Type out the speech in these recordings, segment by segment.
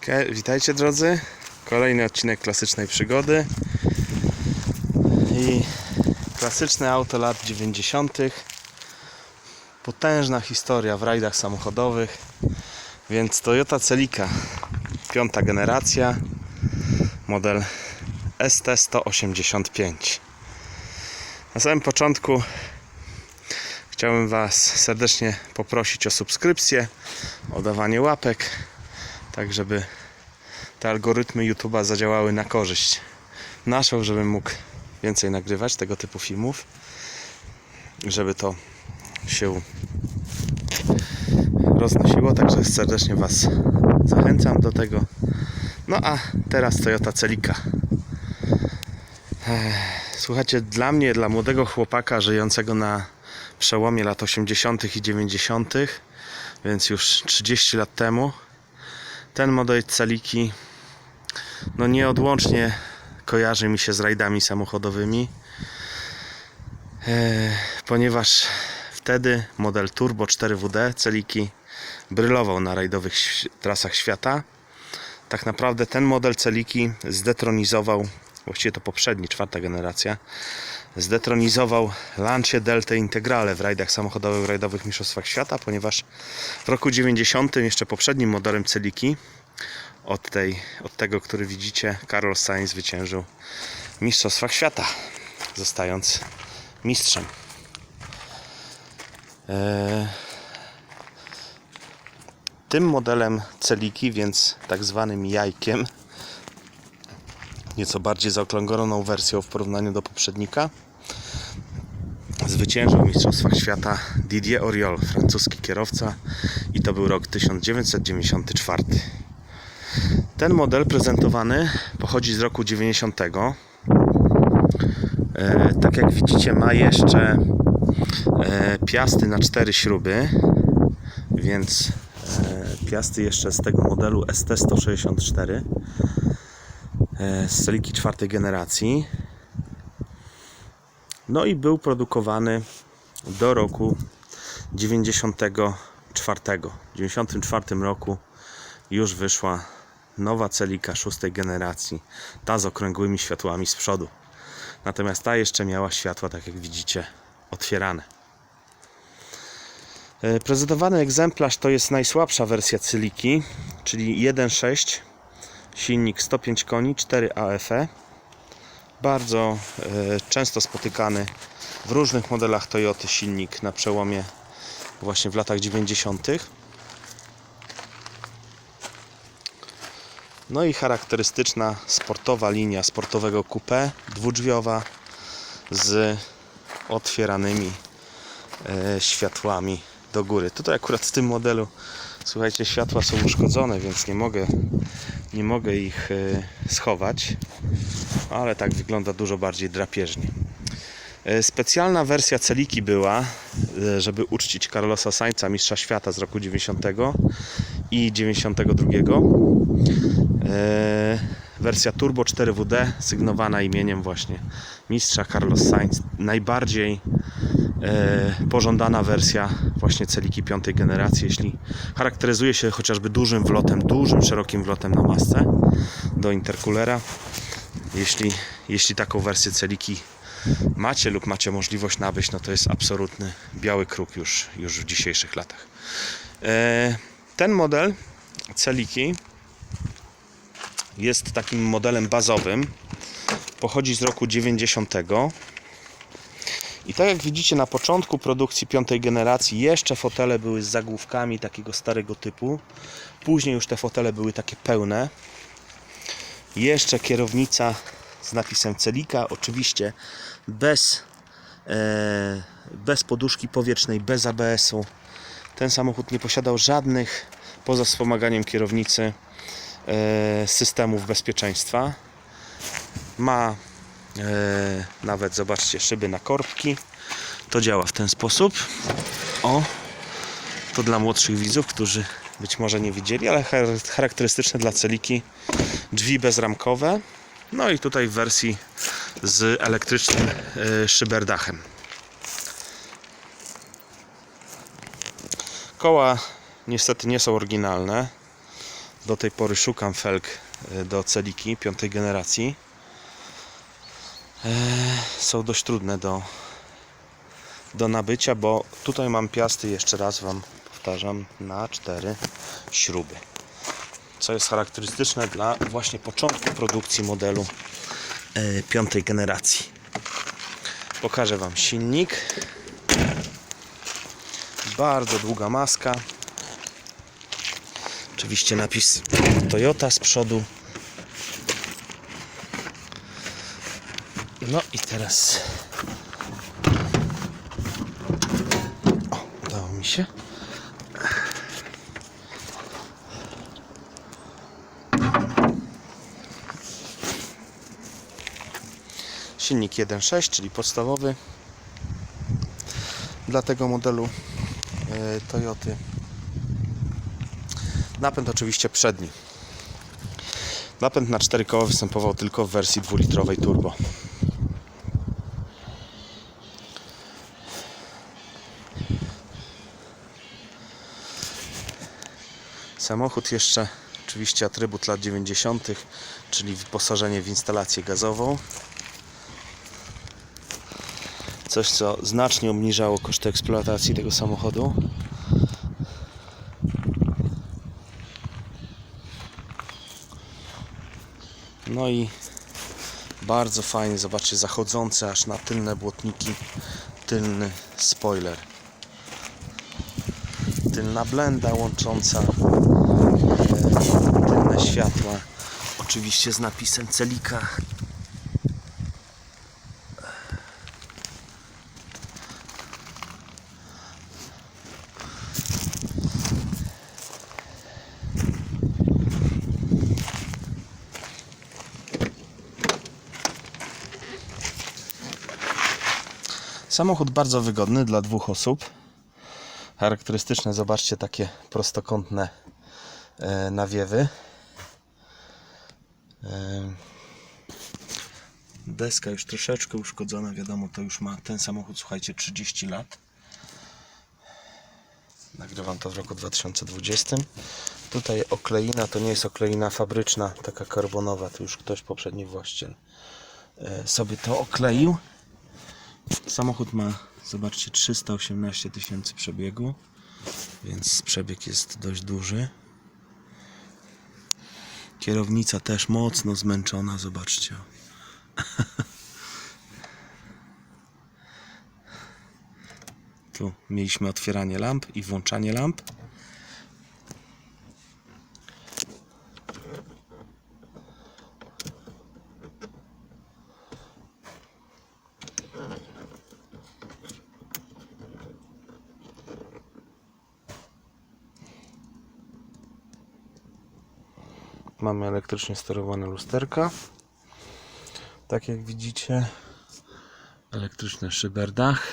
Wika- Witajcie drodzy. Kolejny odcinek klasycznej przygody. I klasyczne auto lat 90. Potężna historia w rajdach samochodowych. Więc Toyota Celica, piąta generacja, model ST185. Na samym początku chciałbym Was serdecznie poprosić o subskrypcję, o dawanie łapek, tak żeby te algorytmy YouTube'a zadziałały na korzyść naszą, żebym mógł więcej nagrywać tego typu filmów, żeby to się roznosiło, także serdecznie Was zachęcam do tego. No a teraz Toyota Celica. Słuchajcie, dla mnie, dla młodego chłopaka żyjącego na przełomie lat 80. i 90., więc już 30 lat temu, ten model Celiki no nieodłącznie kojarzy mi się z rajdami samochodowymi, e, ponieważ wtedy model Turbo 4WD Celiki brylował na rajdowych trasach świata. Tak naprawdę ten model Celiki zdetronizował, właściwie to poprzedni, czwarta generacja, zdetronizował Lancia Delta Integrale w rajdach samochodowych, w rajdowych mistrzostwach świata, ponieważ w roku 90 jeszcze poprzednim modelem Celiki od, tej, od tego, który widzicie, Carlos Sainz zwyciężył w mistrzostwach świata, zostając mistrzem. Eee, tym modelem Celiki, więc tak zwanym jajkiem, nieco bardziej zaokrągloną wersją w porównaniu do poprzednika, zwyciężył w Mistrzostwach Świata Didier Oriol, francuski kierowca i to był rok 1994. Ten model prezentowany pochodzi z roku 90. E, tak jak widzicie ma jeszcze e, piasty na cztery śruby, więc e, piasty jeszcze z tego modelu ST164 e, z celiki czwartej generacji. No i był produkowany do roku 94. W 94 roku już wyszła nowa celika szóstej generacji, ta z okrągłymi światłami z przodu. Natomiast ta jeszcze miała światła, tak jak widzicie, otwierane. E, Prezentowany egzemplarz to jest najsłabsza wersja cyliki, czyli 1.6, silnik 105 koni, 4 AFE. Bardzo e, często spotykany w różnych modelach Toyoty silnik na przełomie właśnie w latach 90. No i charakterystyczna sportowa linia sportowego coupé dwudrzwiowa z otwieranymi e, światłami do góry. Tutaj akurat w tym modelu słuchajcie, światła są uszkodzone, więc nie mogę nie mogę ich e, schować, ale tak wygląda dużo bardziej drapieżnie. E, Specjalna wersja Celiki była, e, żeby uczcić Carlosa Sainza, mistrza świata z roku 90 i 92. E, Wersja Turbo 4WD, sygnowana imieniem właśnie mistrza Carlos Sainz. Najbardziej pożądana wersja właśnie Celiki piątej generacji, jeśli charakteryzuje się chociażby dużym wlotem, dużym, szerokim wlotem na masce do intercoolera. Jeśli, jeśli taką wersję Celiki macie lub macie możliwość nabyć, no to jest absolutny biały kruk już, już w dzisiejszych latach. E, ten model Celiki jest takim modelem bazowym. Pochodzi z roku 90. I tak jak widzicie na początku produkcji piątej generacji jeszcze fotele były z zagłówkami takiego starego typu. Później już te fotele były takie pełne. Jeszcze kierownica z napisem Celika, oczywiście bez, e, bez poduszki powietrznej, bez ABS-u. Ten samochód nie posiadał żadnych, poza wspomaganiem kierownicy, e, systemów bezpieczeństwa. Ma nawet, zobaczcie, szyby na korbki. To działa w ten sposób. O, to dla młodszych widzów, którzy być może nie widzieli, ale char- charakterystyczne dla Celiki drzwi bezramkowe. No i tutaj w wersji z elektrycznym e, szyberdachem. Koła niestety nie są oryginalne. Do tej pory szukam felg e, do Celiki piątej generacji. E, Są dość trudne do, do nabycia, bo tutaj mam piasty, jeszcze raz Wam powtarzam, na cztery śruby. Co jest charakterystyczne dla właśnie początku produkcji modelu e, piątej generacji. Pokażę Wam silnik. Bardzo długa maska. Oczywiście napis Toyota z przodu. No i teraz. O, udało mi się. Silnik 1.6, czyli podstawowy dla tego modelu e, Toyoty. Napęd oczywiście przedni. Napęd na 4 koła występował tylko w wersji dwulitrowej turbo. Samochód jeszcze oczywiście atrybut lat 90., czyli wyposażenie w instalację gazową. Coś, co znacznie obniżało koszty eksploatacji tego samochodu. No i bardzo fajnie, zobaczcie, zachodzące aż na tylne błotniki, tylny spoiler. Tylna blenda łącząca światła. Oczywiście z napisem Celika. Samochód bardzo wygodny dla dwóch osób. Charakterystyczne, zobaczcie, takie prostokątne e, nawiewy. Deska już troszeczkę uszkodzona, wiadomo, to już ma ten samochód, słuchajcie, 30 lat. Nagrywam to w roku 2020. Tutaj okleina to nie jest okleina fabryczna, taka karbonowa, to już ktoś poprzedni właściciel e, sobie to okleił. Samochód ma, zobaczcie, 318 tysięcy przebiegu, więc przebieg jest dość duży. Kierownica też mocno zmęczona, zobaczcie. Tu mieliśmy otwieranie lamp i włączanie lamp. Mamy elektrycznie sterowane lusterka. Tak jak widzicie, elektryczny szyberdach.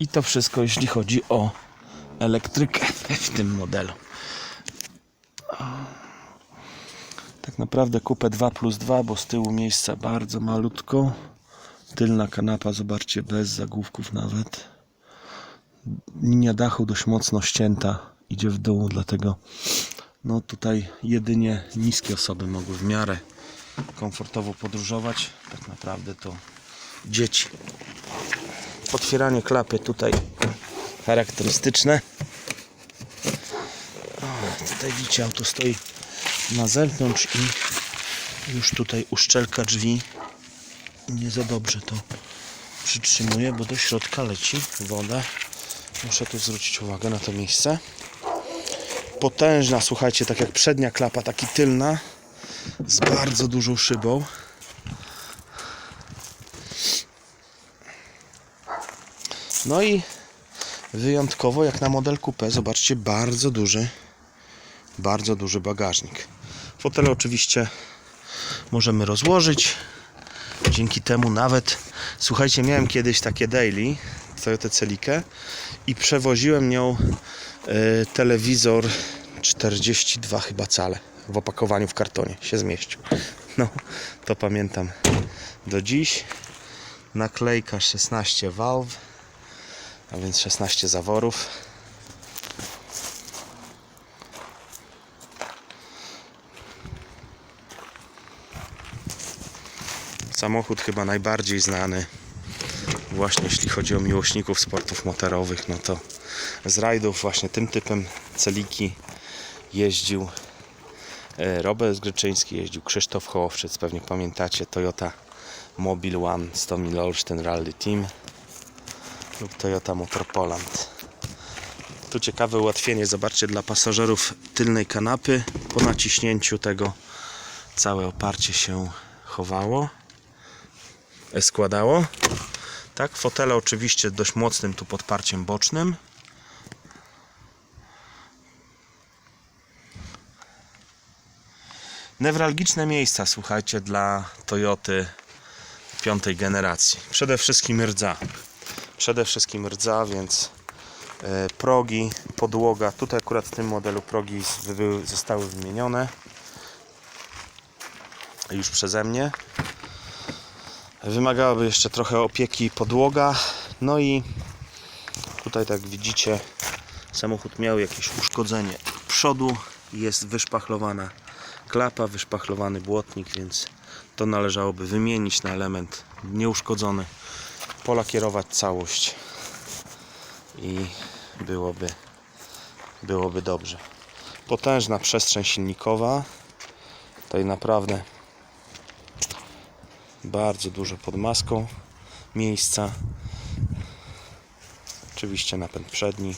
I to wszystko, jeśli chodzi o elektrykę w tym modelu. Tak naprawdę kupę 2 plus 2, bo z tyłu miejsca bardzo malutko. Tylna kanapa, zobaczcie, bez zagłówków nawet. Linia dachu dość mocno ścięta, idzie w dół, dlatego no tutaj jedynie niskie osoby mogły w miarę komfortowo podróżować. Tak naprawdę to dzieci. Otwieranie klapy tutaj charakterystyczne. O, tutaj widzicie, auto stoi na zewnątrz i już tutaj uszczelka drzwi nie za dobrze to przytrzymuje, bo do środka leci woda. Muszę tu zwrócić uwagę na to miejsce potężna, słuchajcie, tak jak przednia klapa, taki tylna, z bardzo dużą szybą. No i wyjątkowo, jak na model coupe, zobaczcie, bardzo duży, bardzo duży bagażnik. Fotele oczywiście możemy rozłożyć. Dzięki temu nawet, słuchajcie, miałem kiedyś takie daily, Toyota Celikę i przewoziłem nią E, telewizor 42 chyba cale w opakowaniu w kartonie się zmieścił. No, to pamiętam do dziś. Naklejka 16 valve, a więc 16 zaworów. Samochód chyba najbardziej znany właśnie jeśli chodzi o miłośników sportów motorowych, no to z rajdów właśnie tym typem celiki jeździł e, Robert Zgryczyński, jeździł Krzysztof Hołowczyc, pewnie pamiętacie Toyota Mobile One 100 mil Olsztyn Rally Team lub Toyota Motor Poland. Tu ciekawe ułatwienie, zobaczcie, dla pasażerów tylnej kanapy. Po naciśnięciu tego całe oparcie się chowało, e, składało. Tak, fotele oczywiście dość mocnym tu podparciem bocznym. Newralgiczne miejsca, słuchajcie, dla Toyoty piątej generacji. Przede wszystkim rdza. Przede wszystkim rdza, więc e, progi, podłoga. Tutaj akurat w tym modelu progi zostały wymienione już przeze mnie. Wymagałaby jeszcze trochę opieki podłoga. No i tutaj tak widzicie samochód miał jakieś uszkodzenie przodu. Jest wyszpachlowana klapa, wyszpachlowany błotnik, więc to należałoby wymienić na element nieuszkodzony. Polakierować całość i byłoby byłoby dobrze. Potężna przestrzeń silnikowa. Tutaj naprawdę bardzo dużo pod maską miejsca. Oczywiście napęd przedni.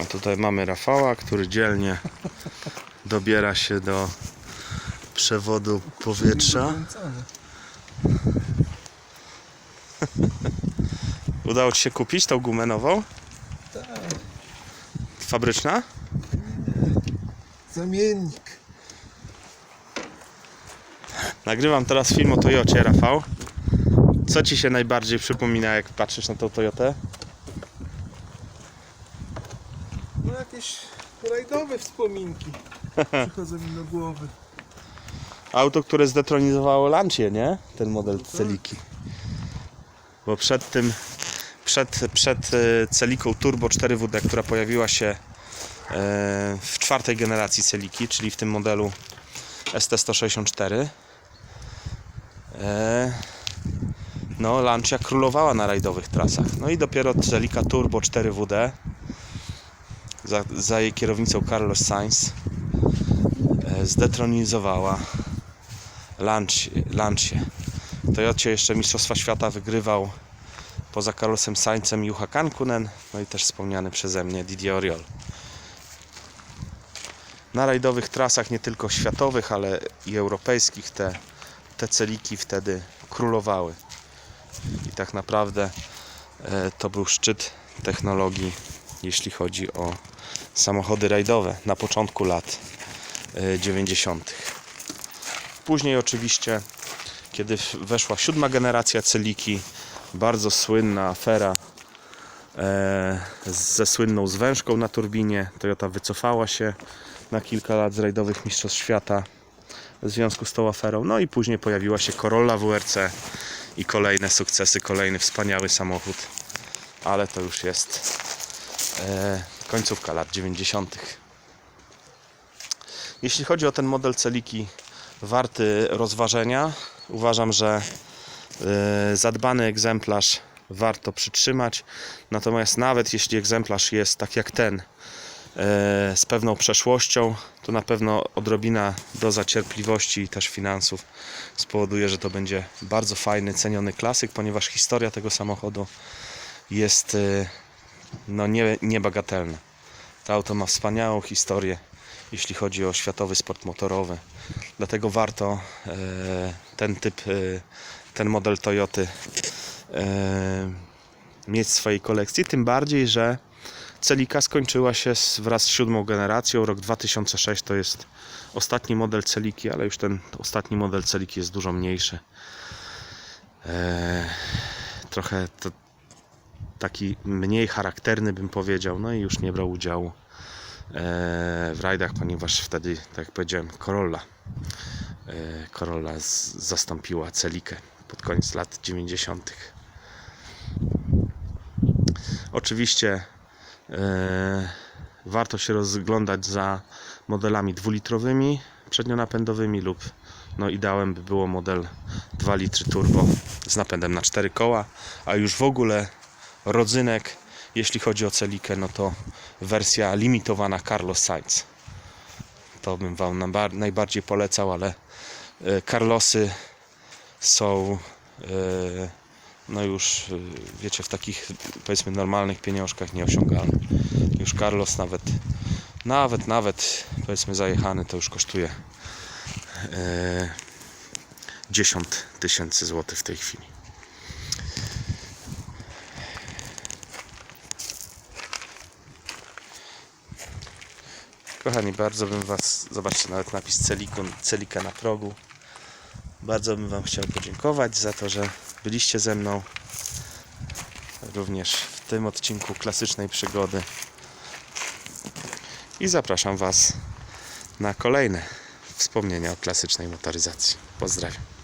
A tutaj mamy Rafała, który dzielnie dobiera się do przewodu powietrza. Udało Ci się kupić tą gumę nową? Fabryczna? Zamiennik. Nagrywam teraz film o Toyocie, Rafał. Co Ci się najbardziej przypomina, jak patrzysz na tą Toyotę? No jakieś rajdowe wspominki przychodzą mi do głowy. Auto, które zdetronizowało Lancia, nie? Ten model Celiki. Bo przed tym, przed, przed e, Celiką Turbo 4WD, która pojawiła się e, w czwartej generacji Celiki, czyli w tym modelu ST164, e, no Lancia królowała na rajdowych trasach. No i dopiero Celika Turbo 4WD za, za jej kierownicą Carlos Sainz e, zdetronizowała Lancia. Toyocie jeszcze Mistrzostwa Świata wygrywał poza Carlosem Sainzem Juha Kankunen, no i też wspomniany przeze mnie Didier Oriol. Na rajdowych trasach, nie tylko światowych, ale i europejskich, te, te celiki wtedy królowały. I tak naprawdę e, to był szczyt technologii, jeśli chodzi o samochody rajdowe na początku lat e, 90. Później oczywiście, kiedy weszła siódma generacja Celiki, bardzo słynna afera e, ze słynną zwężką na turbinie. Toyota wycofała się na kilka lat z rajdowych mistrzostw świata w związku z tą aferą. No i później pojawiła się Corolla WRC i kolejne sukcesy, kolejny wspaniały samochód, ale to już jest e, końcówka lat 90. Jeśli chodzi o ten model Celiki, warty rozważenia. Uważam, że e, zadbany egzemplarz warto przytrzymać. Natomiast nawet jeśli egzemplarz jest tak jak ten, e, z pewną przeszłością, to na pewno odrobina doza cierpliwości i też finansów spowoduje, że to będzie bardzo fajny, ceniony klasyk, ponieważ historia tego samochodu jest e, no, nie, niebagatelna. To auto ma wspaniałą historię, jeśli chodzi o światowy sport motorowy. Dlatego warto e, ten typ, e, ten model Toyoty e, mieć w swojej kolekcji. Tym bardziej, że Celika skończyła się wraz z siódmą generacją. Rok 2006 to jest ostatni model Celiki, ale już ten ostatni model Celiki jest dużo mniejszy. Trochę to taki mniej charakterny bym powiedział, no i już nie brał udziału e, w rajdach, ponieważ wtedy, tak jak powiedziałem, Corolla e, Corolla zastąpiła Celikę pod koniec lat 90. Oczywiście e, warto się rozglądać za modelami dwulitrowymi, przednionapędowymi lub no ideałem by było model 2 litry turbo z napędem na 4 koła, a już w ogóle rodzynek, jeśli chodzi o Celikę, no to wersja limitowana Carlos Sainz. To bym Wam najbardziej polecał, ale e, Carlosy są e, no już e, wiecie w takich powiedzmy normalnych pieniążkach nieosiągalne. Już Carlos nawet nawet nawet powiedzmy zajechany to już kosztuje e, 10 tysięcy złotych w tej chwili. Kochani, bardzo bym Was, zobaczcie nawet napis Celika na progu. Bardzo bym Wam chciał podziękować za to, że byliście ze mną również w tym odcinku klasycznej przygody. I zapraszam Was na kolejne wspomnienia o klasycznej motoryzacji. Pozdrawiam.